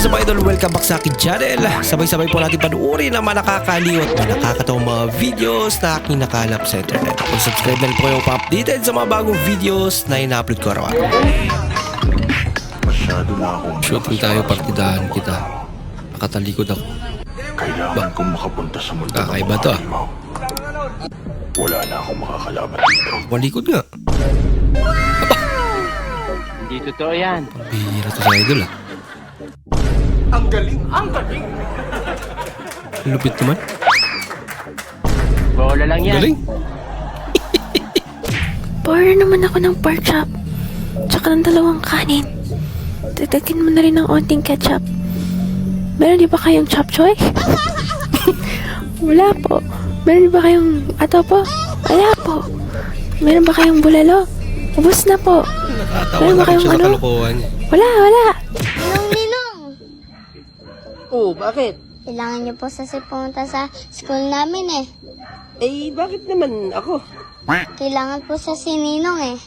What's up mga idol? Welcome back sa akin channel. Sabay-sabay po natin panuorin ang mga nakakaliw at mga nakakatawang mga videos na aking nakalap sa internet. Kung subscribe na rin po kayo pa-updated sa mga bagong videos na ina-upload ko araw-araw. Masyado na Shooting tayo, partidahan kita. Nakatalikod ako. kailangan kong makapunta sa mundo Kakaiba to, ah. mo. Wala na akong makakalaban dito. Malikod nga. Hindi totoo yan. Bihira to sa idol ah. Ang galing, ang galing. Lupit naman. Bola lang yan. Galing. Border naman ako ng pork chop. Tsaka ng dalawang kanin. Dagdagan mo na rin ng onting ketchup. Meron di ba kayong chop choy? Wala po. Meron di ba kayong adobo? Wala po. Meron ba kayong bulalo? Ubus na po. Nakatawa Meron na ba rin kayong siya sa ano? kalokohan niya. Wala, wala. Oh, bakit? Kailangan niyo po sa pumunta sa school namin eh. Eh, bakit naman ako? Kailangan po sa si Ninong eh.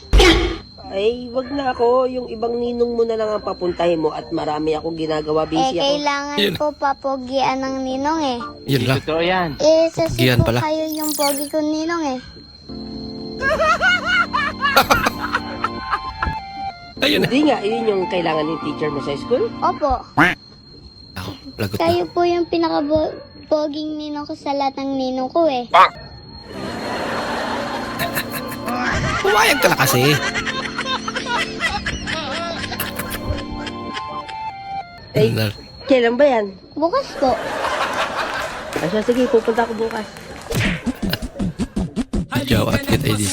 Ay, wag na ako. Yung ibang ninong mo na lang ang papuntahin mo at marami akong ginagawa. Eh, Busy ako. kailangan Yun. po papogian ng Ninong eh. Yun lang. totoo yan. Eh, sa Pogian po pala. kayo yung pogi ko Ninong eh. Ayun na. Hindi nga, yun yung kailangan ng teacher mo sa school. Opo, lagot na. kayo po yung pinaka-poging Ninong ko sa lahat ng Ninong ko eh. Pumayag ka na kasi. Eh, Na- kailan ba yan? Bukas po. Asya, sige, pupunta ako bukas. Jawa at kita ini.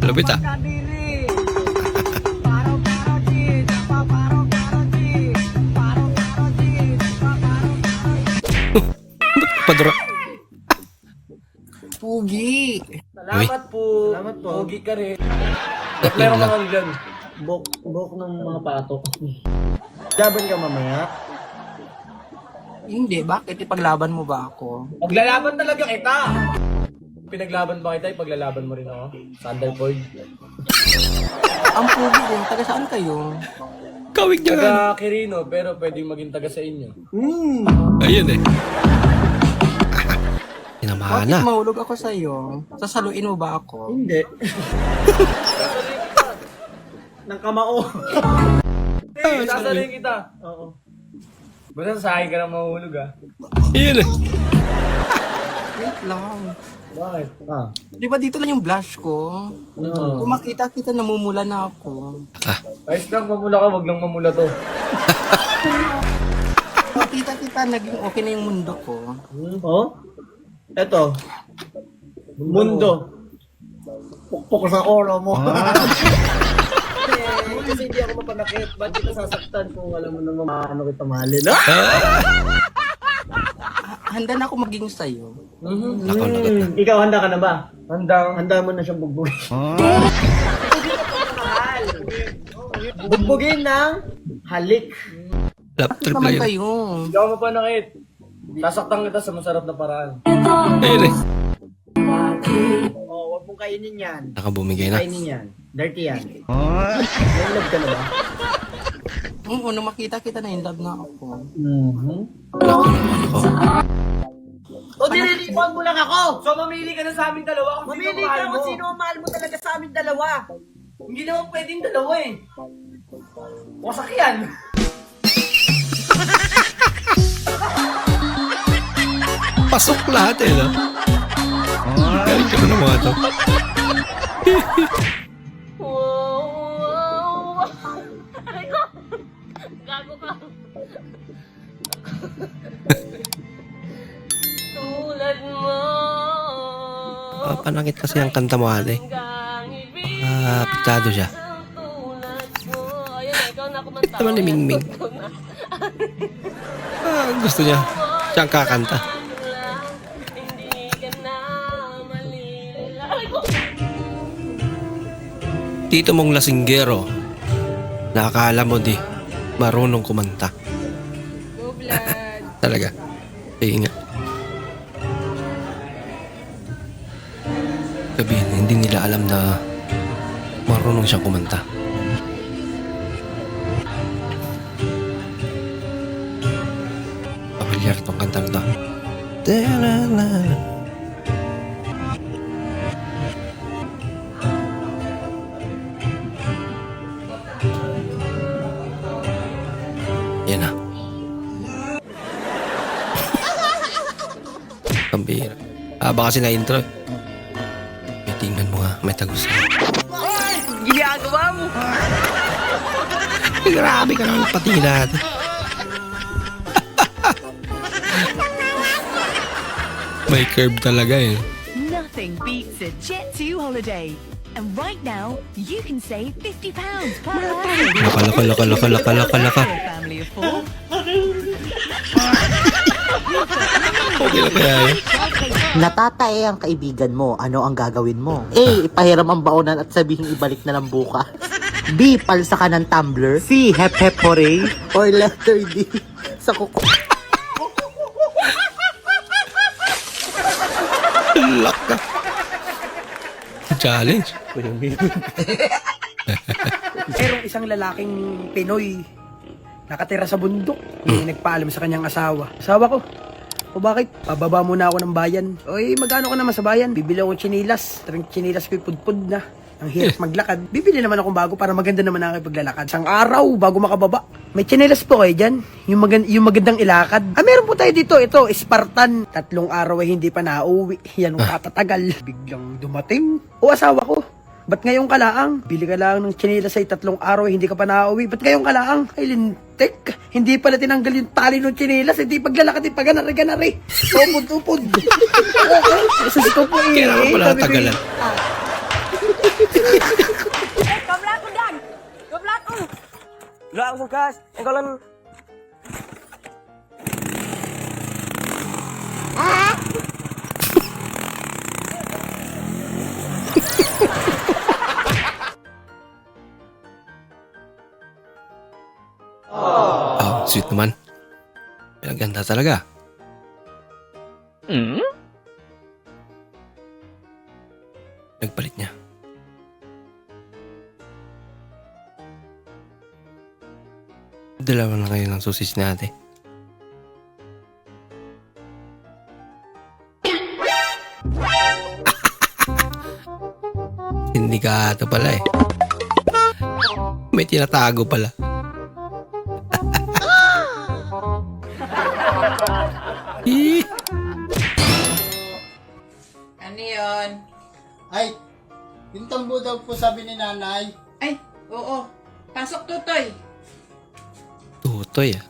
Lupit ah. Pugi. Salamat po. Salamat po. Pugi ka rin. Meron ka lang. dyan. Bok, bok ng mga patok. Laban ka mamaya? Hindi, bakit? Ipaglaban mo ba ako? Paglalaban talaga kita! Pinaglaban ba kita, ipaglalaban mo rin ako? Thunderbolt. Ang pugi din, taga saan kayo? Kawig niya nga. Taga Kirino, pero pwedeng maging taga sa inyo. Ayun eh. Sinamahan na. Bakit mahulog ako sa'yo? Sasaluin mo ba ako? Hindi. Nang kamao. Hindi, sasaluhin kita. Oo. Basta sa akin ka na mahulog ah. Ayun eh. Wait lang. Bakit? Ah. Di ba dito lang yung blush ko? Oo. Kung makita kita, namumula na ako. Ah, Ayos lang, mamula ka, wag lang mamula to. Makita kita, naging okay na yung mundo ko. Oh? Eto. Mundo. Pukpok sa oro mo. Kasi hindi ako mapanakit. Ba't kita sasaktan kung alam mo naman ano kita mahalin? Ah! Handa na ako maging sa'yo. Nako, lagot na. Ikaw, handa ka na ba? Handa. Handa mo na siyang bugbugin. bugbugin ng halik. Lap Bakit trip naman lang yun. kayo? Hindi ako mapanakit. Sasaktan kita sa masarap na paraan. Ayun eh. Oh, wag mong kainin yan. Nakabumigay na. Kainin yan. Dirty yan. May love ka na ba? Oo, nung makita kita na in love na ako. Mm-hmm. Ako. O nililipan mo lang ako! So mamili ka na sa amin dalawa kung Mamili sino ang mahal ka mo. kung sino ang mahal mo talaga sa amin dalawa. Hindi naman pwedeng dalawa eh. Wasak yan. Pasok lahat eh, no? Galing ka na ng mga to. Gago ka. Papanakit kasi ang kanta mo, ate. Ah, piktado siya. Bit naman ni Mingming. Ah, gusto niya. Siya ang kakanta. Tito mong lasinggero. Nakakala mo di marunong kumanta. Talaga. Sige nga. Sabihin, hindi nila alam na Marunong siyang kumanta. Pamilyar tong kanta na to. Ah, baka kasi na-intro. eh. May tingnan mo nga, may tagusan. Ginagawa mo! Grabe ka naman pati natin. may curve talaga eh. Nothing beats a Jet2 holiday. And right now, you can save £50 per person. Laka, laka, laka, laka, laka, laka, laka. Family. Okay na kaya eh. Natatae ang kaibigan mo, ano ang gagawin mo? A. Ipahiram ang baonan at sabihin ibalik na lang bukas. B. Palsa ka ng tumbler. C. Hep hep hooray. Or letter D. Sa kuko. Laka. Challenge. Merong isang lalaking Pinoy nakatira sa bundok. May nagpaalam sa kanyang asawa. Asawa ko, o bakit? Pababa muna ako ng bayan. Oy, magkano ka naman sa bayan? Bibili ako ng chinilas. Tarang chinilas ko'y pudpud na. Ang hirap maglakad. Bibili naman akong bago para maganda naman ang paglalakad. Isang araw bago makababa. May chinelas po kayo dyan. Yung, magan- yung magandang ilakad. Ah, meron po tayo dito. Ito, Spartan. Tatlong araw ay hindi pa nauwi. Yan ang katatagal. Biglang dumating. O asawa ko. Ba't ngayong kalaang? Bili ka lang ng chinelas ay tatlong araw ay hindi ka pa nauwi. Ba't ngayong kalaang? Ay lintik. Hindi pala tinanggal yung tali ng chinelas. Hindi paglalakad, hindi paganari-ganari. Upod-upod. Sa ko po eh. Kailangan pala Sabi ko, natagalan. Wala ako sa gas. Ikaw lang. Oh, sweet naman. Pinaganda talaga. Nagpalit niya. Dalawa na kayo ng susis natin. Hindi ka ata pala eh. May tinatago pala. Tambo daw po sabi ni nanay. Ay, oo. Pasok, Tutoy. Tutoy ah.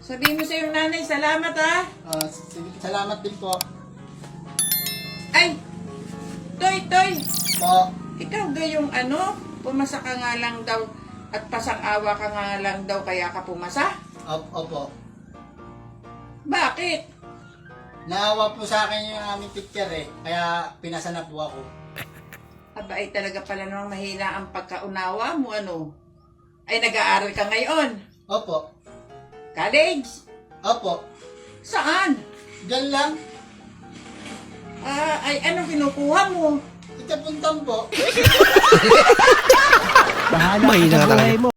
Sabihin mo sa iyong nanay, salamat ha. Ah, sige, salamat din po. Ay, Toy, Toy. Po. Ikaw gayong ano, pumasa ka nga lang daw at pasang-awa ka nga lang daw kaya ka pumasa? Op, opo. Bakit? Naawa po sa akin yung aming teacher eh. Kaya pinasa na po ako. Aba ay talaga pala namang mahina ang pagkaunawa mo ano. Ay nag-aaral ka ngayon. Opo. College? Opo. Saan? Diyan lang. Ah, ay anong kinukuha mo? Ito pong tambo. Mahina ka talaga.